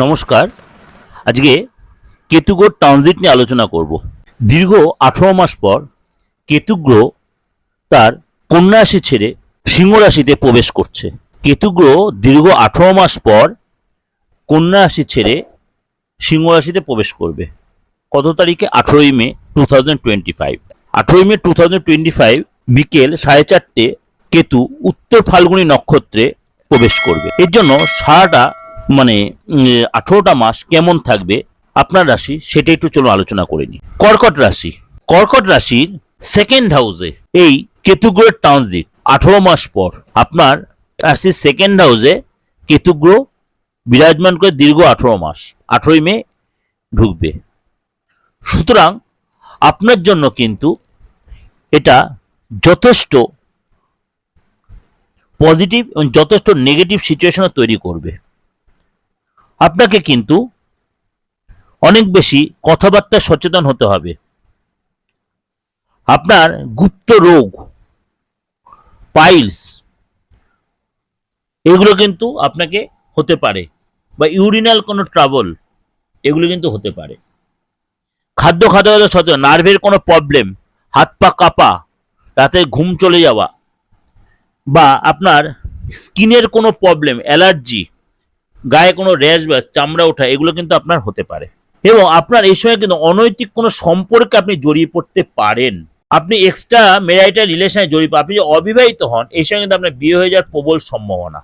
নমস্কার। আজকে কেতুগ্রহ ট্রানজিট নিয়ে আলোচনা করব। দীর্ঘ আঠারো মাস পর কেতুগ্রহ তার কন্যা রাশি ছেড়ে সিংহ রাশিতে প্রবেশ করছে। কেতুগ্রহ দীর্ঘ আঠারো মাস পর কন্যা রাশি ছেড়ে সিংহ রাশিতে প্রবেশ করবে। কত তারিখে? আঠেরোই May two thousand twenty five আঠেরোই May two thousand twenty five বিকেল সাড়ে চারটে কেতু উত্তর ফাল্গুনী নক্ষত্রে প্রবেশ করবে। এর জন্য সারাটা মানে আঠেরোটা মাস কেমন থাকবে? আপনার রাশি, সেটা একটু চলো আলোচনা করে নিই। কর্কট রাশি। কর্কট রাশির সেকেন্ড হাউসে এই কেতুগ্রহের ট্রানজিট আঠেরো মাস পর আপনার রাশির সেকেন্ড হাউসে কেতুগ্রহ বিরাজমান করে দীর্ঘ আঠেরো মাস, আঠেরোই মে ঢুকবে। সুতরাং আপনার জন্য কিন্তু এটা যথেষ্ট পজিটিভ এবং যথেষ্ট নেগেটিভ সিচুয়েশনও তৈরি করবে। আপনাকে কিন্তু অনেক বেশি কথাবার্তা সচেতন হতে হবে। আপনার গুপ্ত রোগ, পাইলস, এগুলো কিন্তু আপনাকে হতে পারে বা ইউরিনাল কোনো ট্রাবল, এগুলো কিন্তু হতে পারে। খাদ্য খাদ্য সচেতন, নার্ভের কোনো প্রবলেম, হাত পা কাঁপা, রাতে ঘুম চলে যাওয়া বা আপনার স্কিনের কোনো প্রবলেম, অ্যালার্জি গায়ে কোনো র্যাশ ব্যাস চামড়া ওঠা, এগুলো কিন্তু আপনার হতে পারে। এবং আপনার এই সময় কিন্তু অনৈতিক কোনো সম্পর্কে আপনি জড়িয়ে পড়তে পারেন। আপনি এক্সট্রা মেরাইটাল রিলেশনে জড়িয়ে আপনি যদি অবিবাহিত হন, এই সময় কিন্তু আপনার বিয়ে হয়ে যাওয়ার প্রবল সম্ভাবনা।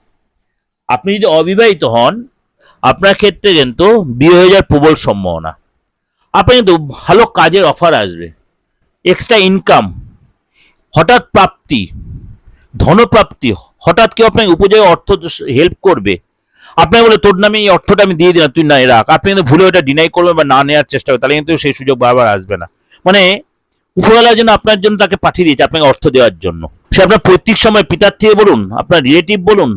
আপনি যদি অবিবাহিত হন, আপনার ক্ষেত্রে কিন্তু বিয়ে হয়ে যাওয়ার প্রবল সম্ভাবনা। আপনার কিন্তু ভালো কাজের অফার আসবে। এক্সট্রা ইনকাম হঠাৎ প্রাপ্তি, ধনপ্রাপ্তি, হঠাৎ কেউ আপনাকে উপযোগী অর্থ হেল্প করবে। আপনাকে বলে তোর নামে এই অর্থটা আমি দিয়ে দিলাম, তুই না রাখ। আপনি কিন্তু ভুলে ওটা ডিনাই করবেন বা না নেওয়ার চেষ্টা করবেন, তাহলে কিন্তু সেই সুযোগ বারবার আসবে না। মানে উপরওয়ালা জন্য আপনার জন্য তাকে পাঠিয়ে দিয়েছে, আপনাকে অর্থ দেওয়ার জন্য। সে আপনার প্রত্যেক সময় পিতার থেকে বলুন, আপনার রিলেটিভ বলুন,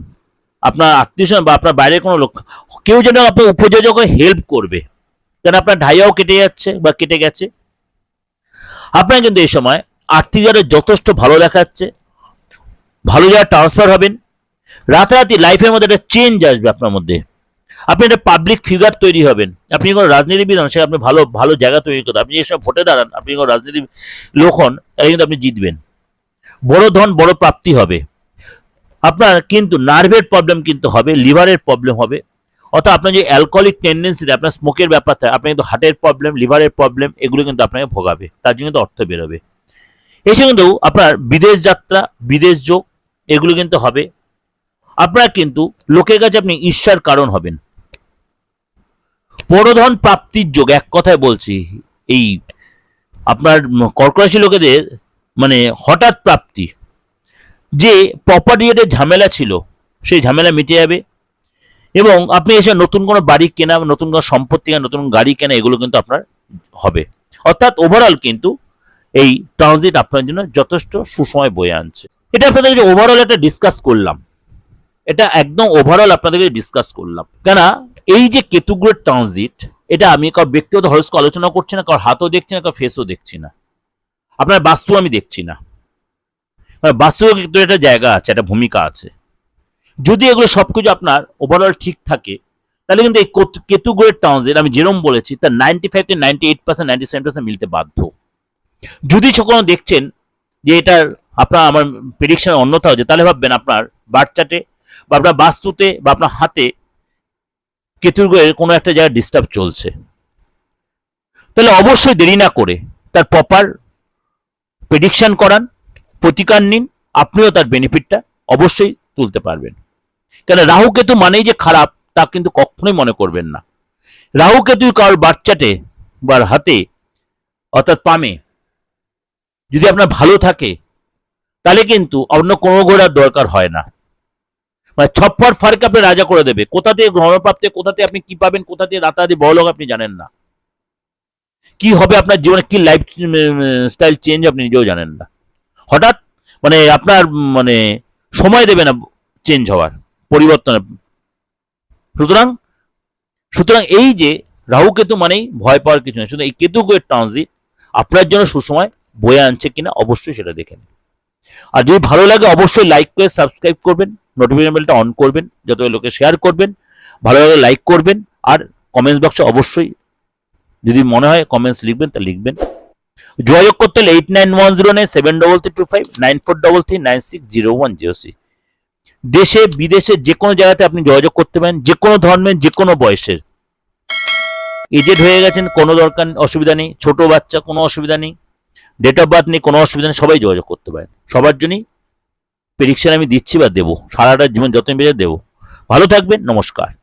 আপনার আত্মীয় বা আপনার বাইরের কোনো লোক, কেউ যেন আপনার উপযোজক হেল্প করবে। কেন আপনার ঢাইয়াও কেটে যাচ্ছে বা কেটে গেছে? আপনার কিন্তু এই সময় আর্থিক যথেষ্ট ভালো দেখাচ্ছে, ভালো জায়গায় ট্রান্সফার হবেন রাতারাতি লাইফের মধ্যে একটা চেঞ্জ আসবে আপনার মধ্যে। আপনি একটা পাবলিক ফিগার তৈরি হবেন। আপনি কোনো রাজনীতিবিদ হন সে আপনি ভালো ভালো জায়গা তৈরি করতে আপনি যেসব ভোটে দাঁড়ান, আপনি কোনো রাজনীতি লোক হন, তাহলে কিন্তু আপনি জিতবেন। বড় ধন, বড় প্রাপ্তি হবে। আপনার কিন্তু নার্ভের প্রবলেম কিন্তু হবে লিভারের প্রবলেম হবে। অর্থাৎ আপনার যে অ্যালকোহলিক টেন্ডেন্সি আপনার স্মোকের ব্যাপারটা আপনার কিন্তু হার্টের প্রবলেম লিভারের প্রবলেম এগুলো কিন্তু আপনাকে ভোগাবে। তার জন্য কিন্তু অর্থ বেরোবে। এসে কিন্তু আপনার বিদেশ যাত্রা, বিদেশ যোগ, এগুলো কিন্তু হবে। আপনার কিন্তু লোকের কাছে আপনি ঈর্ষার কারণ হবেন। পরধন প্রাপ্তির যোগ, এক কথায় বলছি, এই আপনার কর্করাশি লোকেদের মানে হঠাৎ প্রাপ্তি, যে প্রপার্টি ঝামেলা ছিল, সেই ঝামেলা মিটে যাবে এবং আপনি এসে নতুন কোনো বাড়ি কেনা, নতুন কোনো সম্পত্তি কেনা, নতুন গাড়ি কেনা, এগুলো কিন্তু আপনার হবে। অর্থাৎ ওভারঅল কিন্তু এই ট্রানজিট আপনার জন্য যথেষ্ট সুসময় বয়ে আনছে। এটা আপনাদের ওভারঅল একটা ডিসকাস করলাম। এটা একদম ওভারঅল আপনাদেরকে ডিসকাস করলাম। কেন এই যে কেতুগ্রের ট্রানজিট এটা আমি কারও ব্যক্তিগত হরস্ক আলোচনা করছি না কারোর হাতও দেখছি না কারোর ফেসও দেখছি না। আপনার বাস্তু আমি দেখছি না। বাস্তবে কিন্তু একটা জায়গা আছে, একটা ভূমিকা আছে। যদি এগুলো সবকিছু আপনার ওভারঅল ঠিক থাকে, তাহলে কিন্তু এই কত- কেতুগ্রহের ট্রানজিট আমি যেরকম বলেছি, তার নাইনটি ফাইভ থেকে ninety eight percent ninety seven percent মিলতে বাধ্য। যদি কোনো দেখছেন যে এটার আপনার আমার প্রেডিকশন অন্যথা হচ্ছে, তাহলে ভাববেন আপনার বাচ্চাটে বা আপনার বাস্তুতে বা আপনার হাতে কেতুর গ্রহের কোনো একটা জায়গায় ডিস্টার্ব চলছে। তাহলে অবশ্যই দেরি না করে তার প্রপার প্রেডিকশন করান, প্রতিকার নিন, আপনিও তার বেনিফিটটা অবশ্যই তুলতে পারবেন। কেন রাহু কেতু মানেই যে খারাপ, তা কিন্তু কখনোই মনে করবেন না। রাহু কেতু কারোর বাচ্চাটে বা হাতে, অর্থাৎ পামে, যদি আপনার ভালো থাকে, তাহলে কিন্তু অন্য কোনো ঘোরার দরকার হয় না। মানে ছপ্পর ফারকে আপনি রাজা করে দেবে। কোথা থেকে গ্রহণপ্রাপ্তি কোথা থেকে আপনি কি পাবেন, কোথা থেকে রাতারাতি বড়লোক আপনি জানেন না। কি হবে আপনার জীবনে, কি লাইফ স্টাইল চেঞ্জ আপনি নিজেও জানেন না। হঠাৎ মানে আপনার মানে সময় দেবে না চেঞ্জ হওয়ার পরিবর্তনের সুতরাং সুতরাং এই যে রাহু কেতু মানেই ভয় পাওয়ার কিছু নেই। শুধু এই কেতু গোয়ের ট্রানজিট আপনার জন্য সুসময় বয়ে আনছে কিনা অবশ্যই সেটা দেখে নিন। আর যদি ভালো লাগে, অবশ্যই লাইক করে সাবস্ক্রাইব করবেন নোটিফিকেশন বেলটা অন করবেন যত লোকে শেয়ার করবেন, ভালো লাগে লাইক করবেন, আর কমেন্টস বক্সে অবশ্যই যদি মনে হয় কমেন্টস লিখবেন, তা লিখবেন। যোগাযোগ করতে হলে eight nine one zero nine seven double three two five nine four double three nine six zero one zero six দেশে, বিদেশে যে কোনো জায়গাতে আপনি যোগাযোগ করতে পারেন, যে কোনো ধর্মের, যে কোনো বয়সের। এজেড হয়ে গেছেন, কোনো দরকার অসুবিধা নেই, ছোট বাচ্চা, কোনো অসুবিধা নেই। ডেট অফ বার্থ নিয়ে কোনো অসুবিধা নেই, সবাই যোগাযোগ করতে পারেন। সবার জন্যই প্রেডিকশন আমি দিচ্ছি বা দেবো। সারাটা জীবন যত বেজে দেবো। ভালো থাকবেন, নমস্কার।